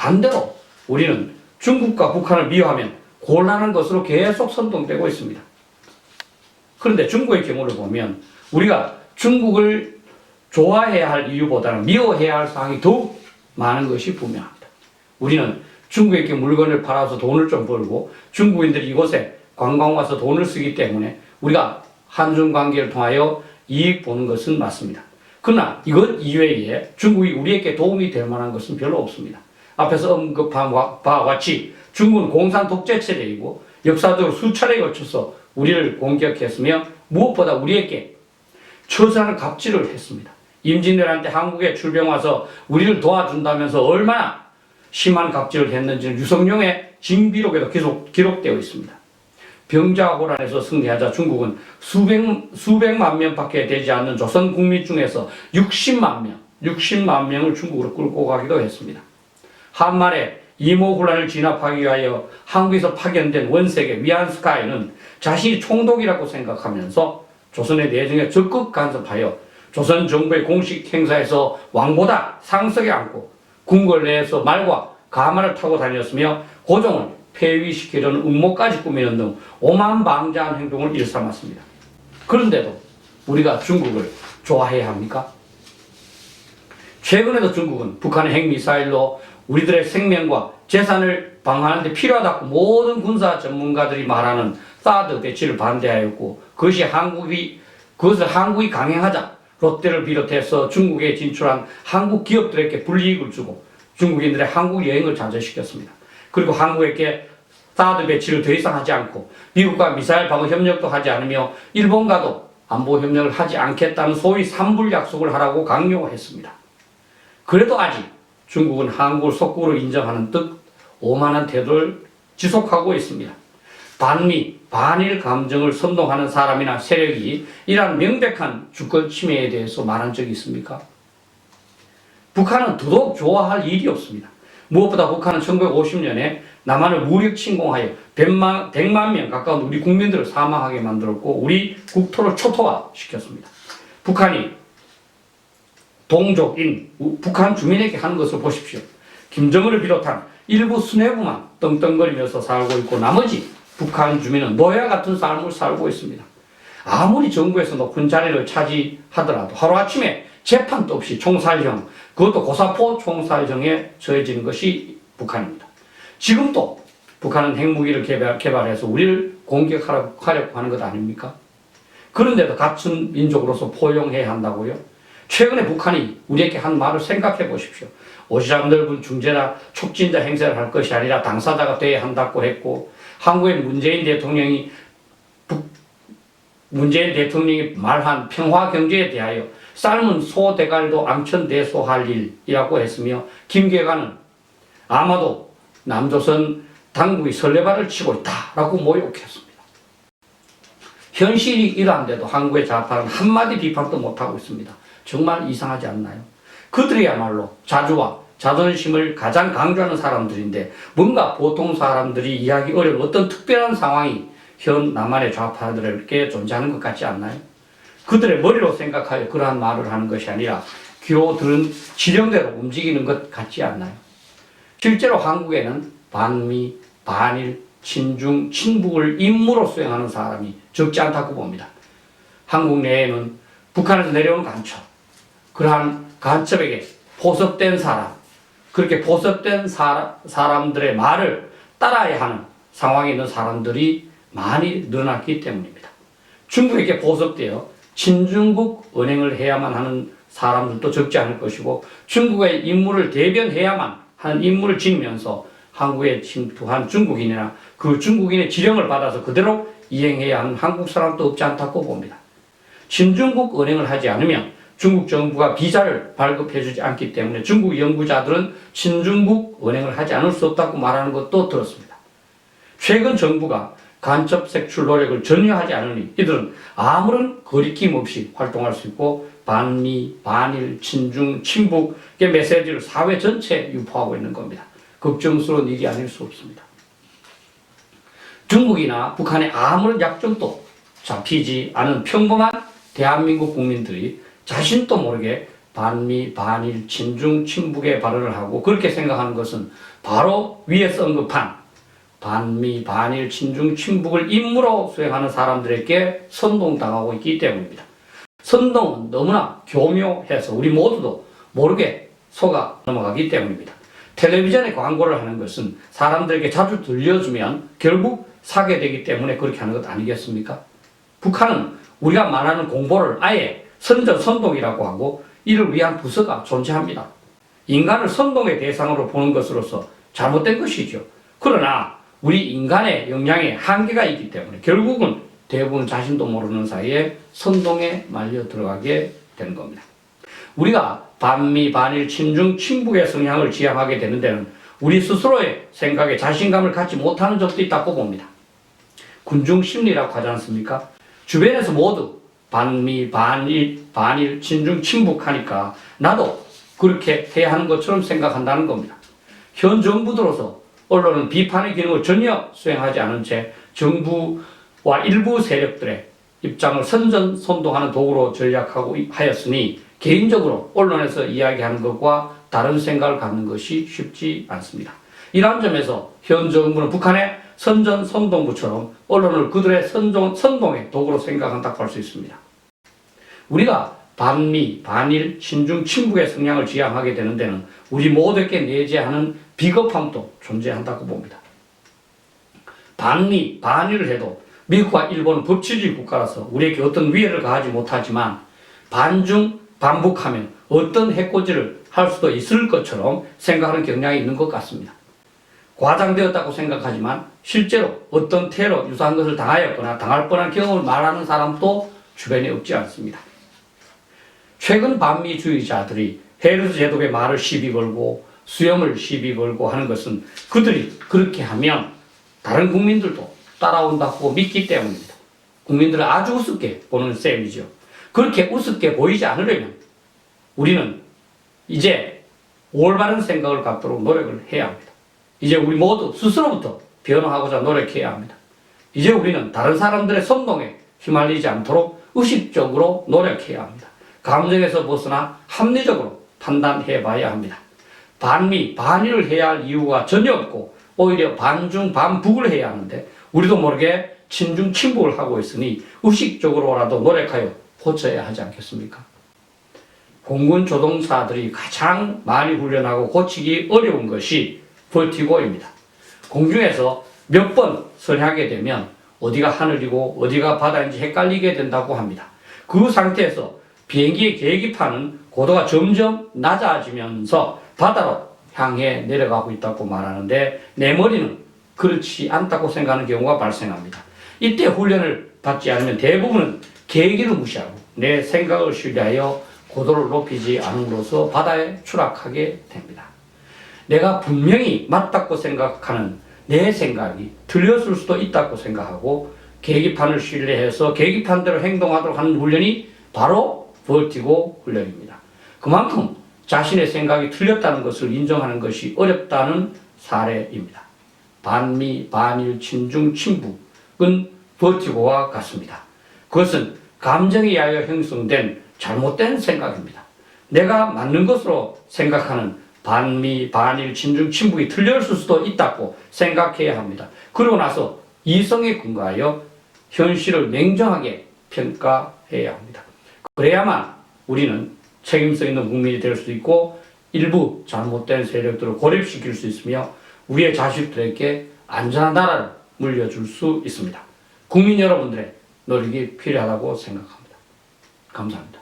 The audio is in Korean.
반대로 우리는 중국과 북한을 비교하면 곤란한 것으로 계속 선동되고 있습니다. 그런데 중국의 경우를 보면 우리가 중국을 좋아해야 할 이유보다는 미워해야 할 사항이 더욱 많은 것이 분명합니다. 우리는 중국에게 물건을 팔아서 돈을 좀 벌고 중국인들이 이곳에 관광 와서 돈을 쓰기 때문에 우리가 한중 관계를 통하여 이익 보는 것은 맞습니다. 그러나 이것 이외에 중국이 우리에게 도움이 될 만한 것은 별로 없습니다. 앞에서 언급한 바와 같이 중국은 공산 독재 체제이고 역사적으로 수차례에 걸쳐서 우리를 공격했으며 무엇보다 우리에게 처절한 갑질을 했습니다. 임진왜란 때 한국에 출병 와서 우리를 도와준다면서 얼마나 심한 갑질을 했는지는 유성룡의 징비록에도 계속 기록되어 있습니다. 병자호란에서 승리하자 중국은 수백, 수백만 명밖에 되지 않는 조선 국민 중에서 60만 명, 60만 명을 중국으로 끌고 가기도 했습니다. 한말에 이모군란을 진압하기 위하여 한국에서 파견된 원색의 위안스카이는 자신이 총독이라고 생각하면서 조선의 내정에 적극 간섭하여 조선 정부의 공식 행사에서 왕보다 상석에 앉고 궁궐 내에서 말과 가마를 타고 다녔으며 고종을 폐위시키려는 음모까지 꾸미는 등 오만방자한 행동을 일삼았습니다. 그런데도 우리가 중국을 좋아해야 합니까? 최근에도 중국은 북한의 핵미사일로 우리들의 생명과 재산을 방어하는 데 필요하다고 모든 군사 전문가들이 말하는 사드 배치를 반대하였고 그것이 한국이 그것을 한국이 강행하자 롯데를 비롯해서 중국에 진출한 한국 기업들에게 불이익을 주고 중국인들의 한국 여행을 자제시켰습니다. 그리고 한국에게 사드 배치를 더 이상 하지 않고 미국과 미사일 방어 협력도 하지 않으며 일본과도 안보 협력을 하지 않겠다는 소위 삼불 약속을 하라고 강요했습니다. 그래도 아직 중국은 한국을 속국으로 인정하는 듯 오만한 태도를 지속하고 있습니다. 반미, 반일 감정을 선동하는 사람이나 세력이 이러한 명백한 주권 침해에 대해서 말한 적이 있습니까? 북한은 더더욱 좋아할 일이 없습니다. 무엇보다 북한은 1950년에 남한을 무력 침공하여 100만, 100만 명 가까운 우리 국민들을 사망하게 만들었고 우리 국토를 초토화 시켰습니다. 북한이 동족인 우- 북한 주민에게 하는 것을 보십시오. 김정은을 비롯한 일부 수뇌부만 떵떵거리면서 살고 있고 나머지 북한 주민은 노예 같은 삶을 살고 있습니다. 아무리 정부에서 높은 자리를 차지하더라도 하루아침에 재판도 없이 총살형, 그것도 고사포 총살형에 처해지는 것이 북한입니다. 지금도 북한은 핵무기를 개발, 개발해서 우리를 공격하려고 하려고 하는 것 아닙니까? 그런데도 같은 민족으로서 포용해야 한다고요? 최근에 북한이 우리에게 한 말을 생각해 보십시오. 오시람 넓은 중재나 촉진자 행세를 할 것이 아니라 당사자가 돼야 한다고 했고, 한국의 문재인 대통령이 북, 문재인 대통령이 말한 평화 경제에 대하여 삶은 소 대갈도 암천 대소할 일이라고 했으며, 김계관은 아마도 남조선 당국이 설레발을 치고 있다라고 모욕했습니다. 현실이 이러한데도 한국의 좌파는 한마디 비판도 못하고 있습니다. 정말 이상하지 않나요? 그들이야말로 자주와 자존심을 가장 강조하는 사람들인데 뭔가 보통 사람들이 이해하기 어려운 어떤 특별한 상황이 현 남한의 좌파들에게 존재하는 것 같지 않나요? 그들의 머리로 생각하여 그러한 말을 하는 것이 아니라 귀로 들은 지령대로 움직이는 것 같지 않나요? 실제로 한국에는 반미, 반일, 친중, 친북을 임무로 수행하는 사람이 적지 않다고 봅니다. 한국 내에는 북한에서 내려온 간첩, 그러한 간첩에게 포섭된 사람, 그렇게 포섭된 사, 사람들의 말을 따라야 하는 상황에 있는 사람들이 많이 늘어났기 때문입니다. 중국에게 포섭되어 친중국 은행을 해야만 하는 사람들도 적지 않을 것이고 중국의 임무를 대변해야만 하는 임무를 지니면서 한국에 침투한 중국인이나 그 중국인의 지령을 받아서 그대로 이행해야 하는 한국 사람도 없지 않다고 봅니다. 친중국 은행을 하지 않으면 중국 정부가 비자를 발급해주지 않기 때문에 중국 연구자들은 친중국 은행을 하지 않을 수 없다고 말하는 것도 들었습니다. 최근 정부가 간첩 색출 노력을 전혀 하지 않으니 이들은 아무런 거리낌 없이 활동할 수 있고 반미, 반일, 친중, 친북의 메시지를 사회 전체에 유포하고 있는 겁니다. 걱정스러운 일이 아닐 수 없습니다. 중국이나 북한의 아무런 약점도 잡히지 않은 평범한 대한민국 국민들이 자신도 모르게 반미, 반일, 친중, 친북의 발언을 하고 그렇게 생각하는 것은 바로 위에서 언급한 반미, 반일, 친중, 친북을 임무로 수행하는 사람들에게 선동당하고 있기 때문입니다. 선동은 너무나 교묘해서 우리 모두도 모르게 속아 넘어가기 때문입니다. 텔레비전에 광고를 하는 것은 사람들에게 자주 들려주면 결국 사게 되기 때문에 그렇게 하는 것 아니겠습니까? 북한은 우리가 말하는 공보를 아예 선전 선동이라고 하고 이를 위한 부서가 존재합니다. 인간을 선동의 대상으로 보는 것으로서 잘못된 것이죠. 그러나 우리 인간의 역량에 한계가 있기 때문에 결국은 대부분 자신도 모르는 사이에 선동에 말려 들어가게 되는 겁니다. 우리가 반미, 반일, 친중, 친북의 성향을 지향하게 되는 데는 우리 스스로의 생각에 자신감을 갖지 못하는 적도 있다고 봅니다. 군중 심리라고 하지 않습니까? 주변에서 모두 반미, 반일, 반일, 친중, 친북하니까 나도 그렇게 해야 하는 것처럼 생각한다는 겁니다. 현 정부 들어서 언론은 비판의 기능을 전혀 수행하지 않은 채 정부와 일부 세력들의 입장을 선전 선동하는 도구로 전략하고 하였으니 개인적으로 언론에서 이야기하는 것과 다른 생각을 갖는 것이 쉽지 않습니다. 이러한 점에서 현 정부는 북한의 선전 선동부처럼 언론을 그들의 선동, 선동의 도구로 생각한다고 할 수 있습니다. 우리가 반미, 반일, 친중, 친북의 성향을 지향하게 되는 데는 우리 모두에게 내재하는 비겁함도 존재한다고 봅니다. 반미, 반일을 해도 미국과 일본은 법치주의 국가라서 우리에게 어떤 위해를 가하지 못하지만 반중, 반북하면 어떤 해코지를 할 수도 있을 것처럼 생각하는 경향이 있는 것 같습니다. 과장되었다고 생각하지만 실제로 어떤 테러 유사한 것을 당하였거나 당할 뻔한 경험을 말하는 사람도 주변에 없지 않습니다. 최근 반미주의자들이 헤르스 제독의 말을 시비 걸고 수염을 시비 걸고 하는 것은 그들이 그렇게 하면 다른 국민들도 따라온다고 믿기 때문입니다. 국민들을 아주 우습게 보는 셈이죠. 그렇게 우습게 보이지 않으려면 우리는 이제 올바른 생각을 갖도록 노력을 해야 합니다. 이제 우리 모두 스스로부터 변화하고자 노력해야 합니다. 이제 우리는 다른 사람들의 선동에 휘말리지 않도록 의식적으로 노력해야 합니다. 감정에서 벗어나 합리적으로 판단해 봐야 합니다. 반미, 반일을 해야 할 이유가 전혀 없고 오히려 반중, 반북을 해야 하는데 우리도 모르게 친중, 친북을 하고 있으니 의식적으로라도 노력하여 고쳐야 하지 않겠습니까? 공군 조종사들이 가장 많이 훈련하고 고치기 어려운 것이 버티고입니다. 공중에서 몇번 선하게 되면 어디가 하늘이고 어디가 바다인지 헷갈리게 된다고 합니다. 그 상태에서 비행기의 계기판은 고도가 점점 낮아지면서 바다로 향해 내려가고 있다고 말하는데 내 머리는 그렇지 않다고 생각하는 경우가 발생합니다. 이때 훈련을 받지 않으면 대부분은 계기를 무시하고 내 생각을 신뢰하여 고도를 높이지 않음으로써 바다에 추락하게 됩니다. 내가 분명히 맞다고 생각하는 내 생각이 틀렸을 수도 있다고 생각하고 계기판을 신뢰해서 계기판대로 행동하도록 하는 훈련이 바로 버티고 훈련입니다. 그만큼 자신의 생각이 틀렸다는 것을 인정하는 것이 어렵다는 사례입니다. 반미, 반일, 친중, 친북은 버티고와 같습니다. 그것은 감정에 의하여 형성된 잘못된 생각입니다. 내가 맞는 것으로 생각하는 반미, 반일, 친중, 친북이 틀렸을 수도 있다고 생각해야 합니다. 그러고 나서 이성에 근거하여 현실을 냉정하게 평가해야 합니다. 그래야만 우리는 책임성 있는 국민이 될 수 있고 일부 잘못된 세력들을 고립시킬 수 있으며 우리의 자식들에게 안전한 나라를 물려줄 수 있습니다. 국민 여러분들의 노력이 필요하다고 생각합니다. 감사합니다.